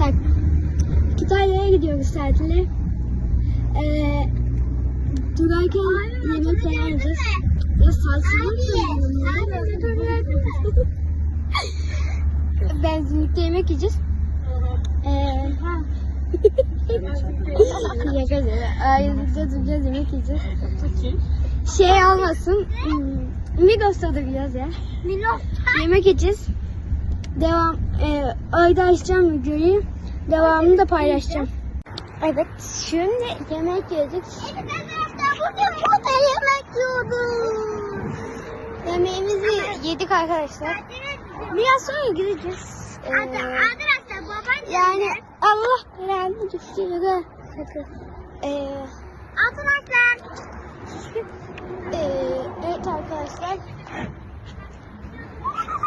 arkadaşlar. Kütahya'ya gidiyoruz tatile. Ee, durarken yemek falan yiyeceğiz. Ya salçalı? Benzinlikte yemek yiyeceğiz. Ee, Yakacağız. Ayrıca duracağız yemek yiyeceğiz. Şey olmasın. Migros'ta duracağız ya. Yemek yiyeceğiz. Açacağım videoyu. Devamını da paylaşacağım. Evet. Şimdi yemek yedik. Bugün burada yemek yiyoruz. Yemeğimizi yedik arkadaşlar. Biraz sonra gideceğiz. Ee, yani Allah belanı. Sakın. Ee, Arkadaşlar. Ee, evet arkadaşlar.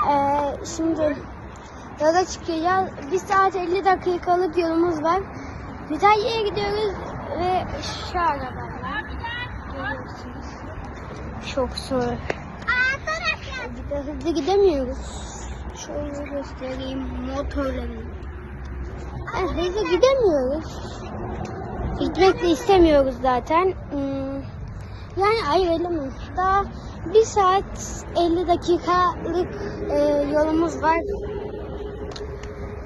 Ee, şimdi yola çıkacağız. 1 saat 50 dakikalık yolumuz var. Kütahya'ya gidiyoruz ve şu arabalar. Görüyorsunuz. Çok. Bir de hızlı gidemiyoruz. Şöyle göstereyim motorlarını. Yani hızlı gidemiyoruz. Gitmek de istemiyoruz zaten. Hmm, Yani mi? Daha bir saat 50 dakikalık e, yolumuz var.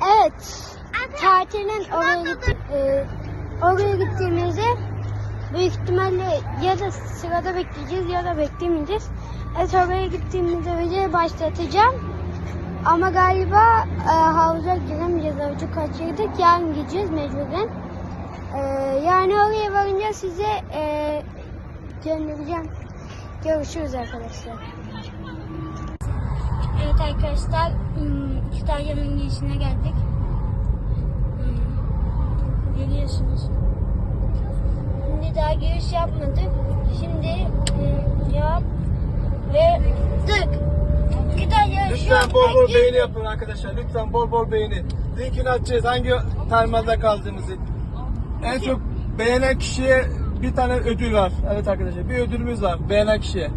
Evet. Tatilin oraya, git, e, oraya gittiğimizde büyük ihtimalle ya da sırada bekleyeceğiz ya da beklemeyeceğiz. Evet oraya gittiğimizde videoyu başlatacağım. Ama galiba e, havuza giremeyeceğiz. Havucu kaçırdık. Yarın gideceğiz mecburen. E, yani oraya varınca size e, göndereceğim. Görüşürüz arkadaşlar. Arkadaşlar, hmm, Kütahya'nın girişine geldik. Hmm, Görüyorsunuz. Şimdi daha giriş yapmadık. Şimdi hmm, yap ve tık. Kütahya Lütfen bol bol beğeni yapın arkadaşlar. Lütfen bol bol beğeni. Linkini açacağız hangi termalda kaldığımızı. En çok beğenen kişiye bir tane ödül var. Evet arkadaşlar bir ödülümüz var beğenen kişiye.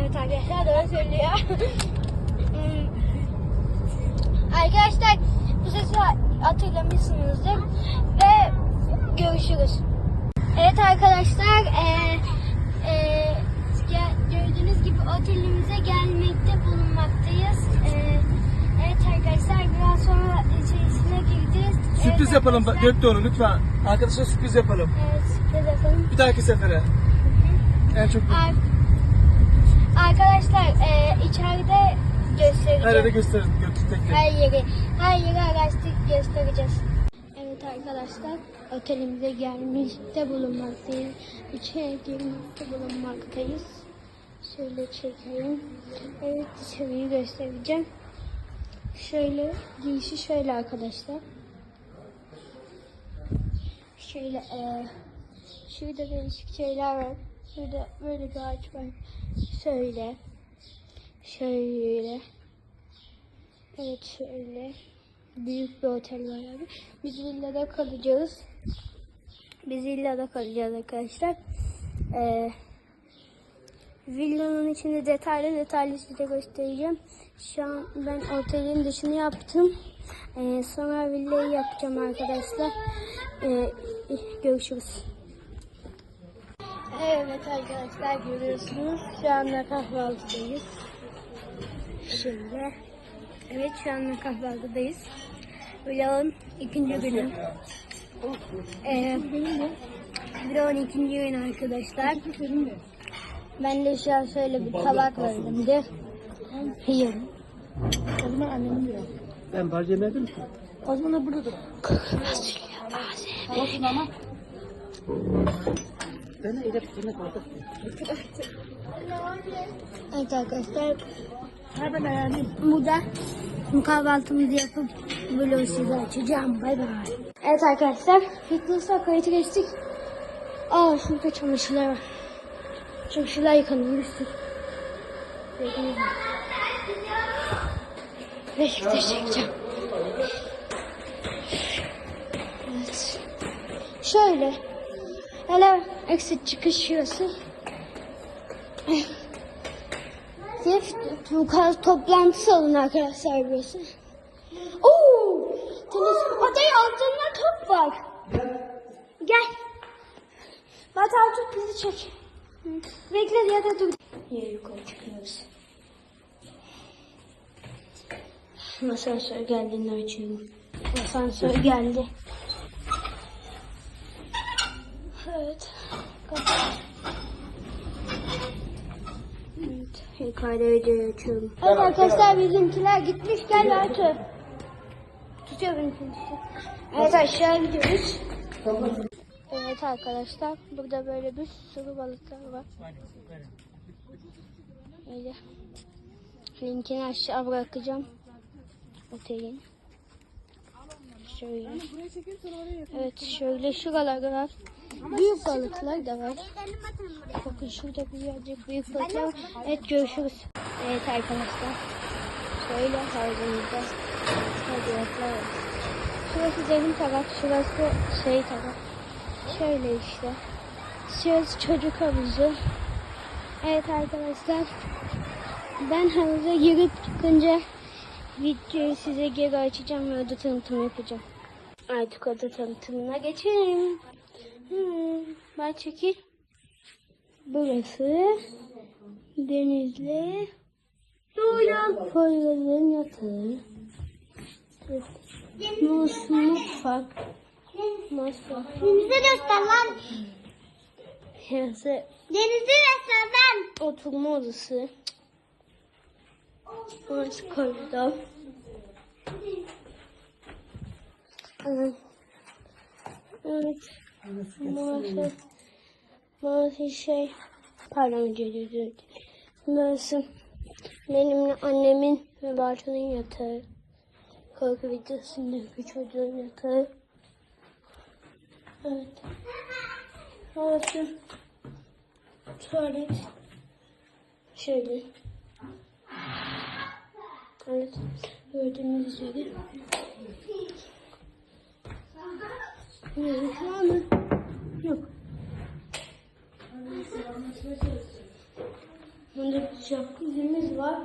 Evet arkadaşlar doğru söylüyor. Arkadaşlar bu sesi hatırlamışsınızdır. Ve görüşürüz. Evet arkadaşlar eee, gel- gördüğünüz gibi otelimize gelmekte bulunmaktayız. Eee, evet arkadaşlar biraz sonra içerisine gireceğiz. Sürpriz Evet yapalım. Göktuğ'unu lütfen. Arkadaşlar sürpriz yapalım. Evet sürpriz yapalım. Bir dahaki sefere. En çok Ar- Arkadaşlar eee içeride göstereceğim. her yere gösterin Göktürk. Her yeri, her yeri araştırıp göstereceğiz. Evet arkadaşlar, otelimize gelmişte bulunmaktayız. İçeri girmekte bulunmaktayız. Şöyle çekelim. Evet dışarıyı göstereceğim. Şöyle, girişi şöyle arkadaşlar. Şöyle, e, şurada değişik şeyler var. Şurada böyle bir ağaç var. Şöyle. Şöyle. Evet şöyle büyük bir otel var abi. Biz villada kalacağız. Biz villada kalacağız arkadaşlar. Ee, villanın içinde detaylı detaylı size göstereceğim. Şu an ben otelin dışını yaptım. Ee, sonra villayı yapacağım arkadaşlar. Ee, görüşürüz. Evet arkadaşlar görüyorsunuz. Şu anda kahvaltıdayız. Şimdi evet şu anda kahvaltıdayız. Vlogun ikinci günü. Ee, vlogun ikinci günü arkadaşlar. Ben de şu an şöyle bir tabak verdim de yiyorum. O zaman annemin diyor. Ben bar yemedim ki. O zaman burada dur. Fasulye bazen. Olsun ama. Evet arkadaşlar burada kahvaltımızı yapıp vlogu size açacağım. Bay bay. Evet arkadaşlar fitness'a kayıtı geçtik. Aa şurada çamaşırlar var. Çamaşırlar mü? Beşiktaş çekeceğim. Evet. Şöyle. Hele exit çıkış şurası. Zef toplantı salonu arkadaşlar burası. Oo! Tenis, Hatay altı var. Gel. Batu abi tut bizi çek. Bekle ya da dur. Yine yukarı çıkıyoruz. Asansör geldiğini açıyorum. Asansör geldi. Evet. Evet. Yukarıda videoyu açıyorum. Evet arkadaşlar bizimkiler gitmiş. Gel Batu. Tutuyor beni tutuyor. Evet aşağı gidiyoruz. Evet arkadaşlar burada böyle bir sürü balıklar var. Öyle. Linkini aşağı bırakacağım. Otelin. Şöyle. Evet şöyle şuralarda var. Büyük balıklar da var. Bakın şurada birazcık büyük balıklar var. Evet görüşürüz. Evet arkadaşlar. Şöyle havuzumuzda. Balıklar var. Şurası benim taraf, şurası şey taraf. Şöyle işte. Şurası çocuk havuzu. Evet arkadaşlar. Ben havuza girip çıkınca videoyu size geri açacağım ve oda tanıtımı yapacağım. Artık oda tanıtımına geçelim. Hmm, ben çekil. Burası Denizli Poyraz'ın yatağı. Evet. Mus, mutfak. Mutfak. Denizi göster lan. Burası Denizi göster lan. oturma odası. Burası koridor. Evet. Evet. Burası, burası şey, pardon dilerim. Burası benimle annemin ve Bartu'nun yatağı. Korku videosundaki çocuğun yatağı. Evet. Burası tuvalet. Şöyle. Evet. Gördüğünüz üzere. Evet, şu anda yok. Bunda jacuzzi'miz var.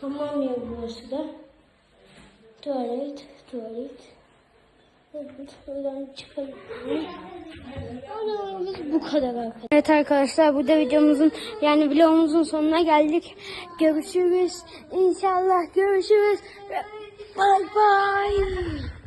Hamam yeri burası da. Tuvalet, tuvalet. Evet, buradan çıkalım. Odalarımız bu kadar arkadaşlar. Evet arkadaşlar burada videomuzun yani vlogumuzun sonuna geldik. Görüşürüz. İnşallah görüşürüz. Bye bye.